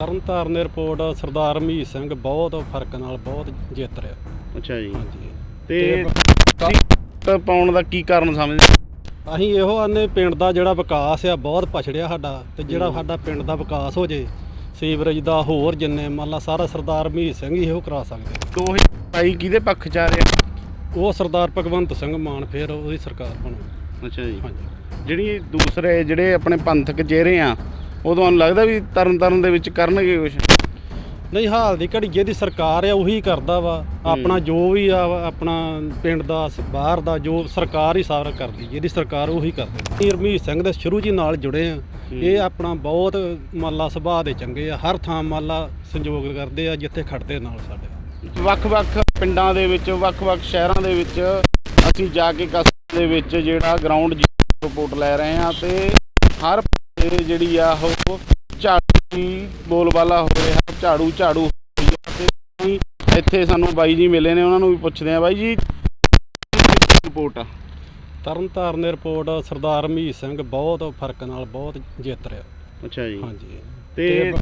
ਤਰਨਤਾਰਨ ਦੀ ਰਿਪੋਰਟ ਸਰਦਾਰ ਮਹੀਤ ਸਿੰਘ ਬਹੁਤ ਫ਼ਰਕ ਨਾਲ ਬਹੁਤ ਜਿੱਤ ਰਿਹਾ। ਅੱਛਾ ਜੀ। ਹਾਂਜੀ। ਤੇ ਤੇ ਸੀਟ ਪਾਉਣ ਦਾ ਕੀ ਕਾਰਨ ਸਮਝਦੇ ਅਸੀਂ ਇਹੋ ਆਨੇ ਪਿੰਡ ਦਾ ਜਿਹੜਾ ਵਿਕਾਸ ਆ ਬਹੁਤ ਪਛੜਿਆ ਸਾਡਾ ਤੇ ਜਿਹੜਾ। ਸਾਡਾ ਪਿੰਡ ਦਾ ਵਿਕਾਸ ਹੋ ਜੇ ਸੀਵਰੇਜ ਦਾ ਹੋਰ ਜਿੰਨੇ ਮੰਨ ਲਾ ਸਾਰਾ ਸਰਦਾਰ ਮਹੀਤ ਸਿੰਘ ਹੀ ਇਹੋ ਕਰਾ ਸਕਦੇ 2022 ਕਿਹਦੇ ਪੱਖ ਚ ਆ ਰਿਹਾ? ਉਹ ਸਰਦਾਰ ਭਗਵੰਤ ਸਿੰਘ ਮਾਨ ਫਿਰ ਉਹਦੀ ਸਰਕਾਰ ਬਣੂ। ਅੱਛਾ ਜੀ। ਹਾਂਜੀ। ਜਿਹੜੀ ਦੂਸਰੇ ਜਿਹੜੇ ਆਪਣੇ ਪੰਥਕ ਚਿਹਰੇ ਆ ਉਹ ਤੁਹਾਨੂੰ ਲੱਗਦਾ ਵੀ ਤਰਨ ਤਾਰਨ ਦੇ ਵਿੱਚ ਕਰਨਗੇ ਕੁਝ ਨਹੀਂ ਹਾਲ ਦੀ ਘੜੀ ਜਿਹਦੀ ਸਰਕਾਰ ਆ ਉਹੀ ਕਰਦਾ ਵਾ। ਆਪਣਾ ਜੋ ਵੀ ਆ ਆਪਣਾ ਪਿੰਡ ਦਾ ਬਾਹਰ ਦਾ ਜੋ ਸਰਕਾਰ ਹੀ ਸਾਰਾ ਕਰਦੀ ਜਿਹਦੀ ਸਰਕਾਰ ਉਹੀ ਕਰਦੇ। ਹਰਮੀਤ ਸਿੰਘ ਦੇ ਸ਼ੁਰੂ ਜੀ ਨਾਲ ਜੁੜੇ ਆ। ਇਹ ਆਪਣਾ ਬਹੁਤ ਮਾਲਾ ਸੁਭਾਅ ਦੇ ਚੰਗੇ ਆ। ਹਰ ਥਾਂ ਮਾਲਾ ਸੰਯੋਗ ਕਰਦੇ ਆ ਜਿੱਥੇ ਖੜਦੇ ਨਾਲ ਸਾਡੇ। ਵੱਖ-ਵੱਖ ਪਿੰਡਾਂ ਦੇ ਵਿੱਚ ਵੱਖ-ਵੱਖ ਸ਼ਹਿਰਾਂ ਦੇ ਵਿੱਚ ਅਸੀਂ ਜਾ ਕੇ ਕਸਬੇ ਦੇ ਵਿੱਚ ਜਿਹੜਾ ਗਰਾਊਂਡ ਰਿਪੋਰਟ ਲੈ ਰਹੇ ਹਾਂ ਤੇ ਹਰ ਪਾਸੇ ਜਿਹੜੀ ਆ ਉਹ ਝਾੜੂ ਬੋਲਬਾਲਾ ਹੋ ਰਿਹਾ ਝਾੜੂ ਝਾੜੂ ਤੇ ਇੱਥੇ ਸਾਨੂੰ ਬਾਈ ਜੀ ਮਿਲੇ ਨੇ ਉਹਨਾਂ ਨੂੰ ਵੀ ਪੁੱਛਦੇ ਆ ਬਾਈ ਜੀ। ਰਿਪੋਰਟ ਆ। ਤਰਨਤਾਰਨ ਦੀ ਰਿਪੋਰਟ ਸਰਦਾਰ ਮਹੀਤ ਸਿੰਘ ਬਹੁਤ ਫ਼ਰਕ ਨਾਲ ਬਹੁਤ ਜਿੱਤ ਰਿਹਾ। ਅੱਛਾ ਜੀ। ਹਾਂਜੀ। ਤੇ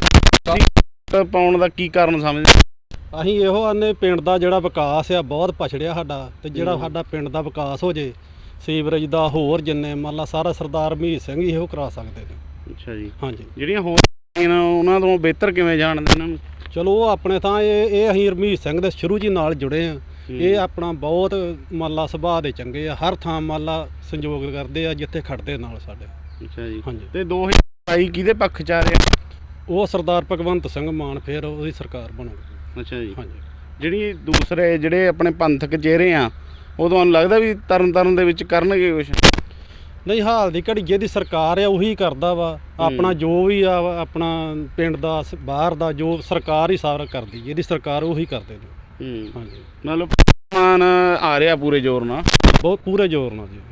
ਪਾਉਣ ਦਾ ਕੀ ਕਾਰਨ ਸਮਝਦੇ ਅਸੀਂ ਇਹੋ ਆਨੇ ਪਿੰਡ ਦਾ ਜਿਹੜਾ ਵਿਕਾਸ ਆ ਬਹੁਤ ਪਛੜਿਆ ਸਾਡਾ। ਤੇ ਜਿਹੜਾ। ਸਾਡਾ ਪਿੰਡ ਦਾ ਵਿਕਾਸ ਹੋ ਜੇ ਸੀਵਰੇਜ ਦਾ ਹੋਰ ਜਿੰਨੇ ਮੰਨ ਲਾ ਸਾਰਾ ਸਰਦਾਰ ਮਹੀਤ ਸਿੰਘ ਹੀ ਇਹੋ ਕਰਾ ਸਕਦੇ ਨੇ। ਅੱਛਾ ਜੀ। ਹਾਂਜੀ। ਜਿਹੜੀਆਂ ਹੋਰ ਉਹਨਾਂ ਤੋਂ ਬਿਹਤਰ ਕਿਵੇਂ ਜਾਣਦੇ ਇਹਨਾਂ ਨੂੰ? ਚਲੋ ਉਹ ਆਪਣੇ ਥਾਂ ਇਹ ਇਹ ਅਸੀਂ ਹਰਮੀਤ ਸਿੰਘ ਦੇ ਸ਼ੁਰੂ ਜੀ ਨਾਲ ਜੁੜੇ ਆ ਇਹ ਆਪਣਾ ਬਹੁਤ ਮਾਲਾ ਸੁਭਾਅ ਦੇ ਚੰਗੇ ਆ। ਹਰ ਥਾਂ ਮਾਲਾ ਸੰਯੋਗ ਕਰਦੇ ਆ ਜਿੱਥੇ ਖੜਦੇ ਨਾਲ ਸਾਡੇ। ਅੱਛਾ ਜੀ। ਹਾਂਜੀ। ਤੇ 2022 ਕਿਹਦੇ ਪੱਖ ਚ ਆ ਰਿਹਾ ਉਹ ਸਰਦਾਰ ਭਗਵੰਤ ਸਿੰਘ ਮਾਨ ਫਿਰ ਉਹਦੀ ਸਰਕਾਰ ਬਣੂ ਅੱਛਾ ਜੀ। ਹਾਂਜੀ। ਜਿਹੜੀ ਦੂਸਰੇ ਜਿਹੜੇ ਆਪਣੇ ਪੰਥਕ ਚਿਹਰੇ ਆ ਉਹ ਤੁਹਾਨੂੰ ਲੱਗਦਾ ਵੀ ਤਰਨ ਤਾਰਨ ਦੇ ਵਿੱਚ ਕਰਨਗੇ ਕੁਝ ਨਹੀਂ ਹਾਲ ਦੀ ਘੜੀ ਜਿਹਦੀ ਸਰਕਾਰ ਆ ਉਹੀ ਕਰਦਾ ਵਾ। ਆਪਣਾ ਜੋ ਵੀ ਆ ਆਪਣਾ ਪਿੰਡ ਦਾ ਸ- ਬਾਹਰ ਦਾ ਜੋ ਸਰਕਾਰ ਹੀ ਸਾਰਾ ਕਰਦੀ ਜਿਹਦੀ ਸਰਕਾਰ ਉਹੀ ਕਰਦੇ ਨੇ। ਹੂੰ। ਹਾਂਜੀ। ਮਤਲਬ ਮਾਨ ਆ ਰਿਹਾ ਪੂਰੇ ਜ਼ੋਰ ਨਾਲ? ਬਹੁਤ ਪੂਰੇ ਜ਼ੋਰ ਨਾਲ ਜੀ।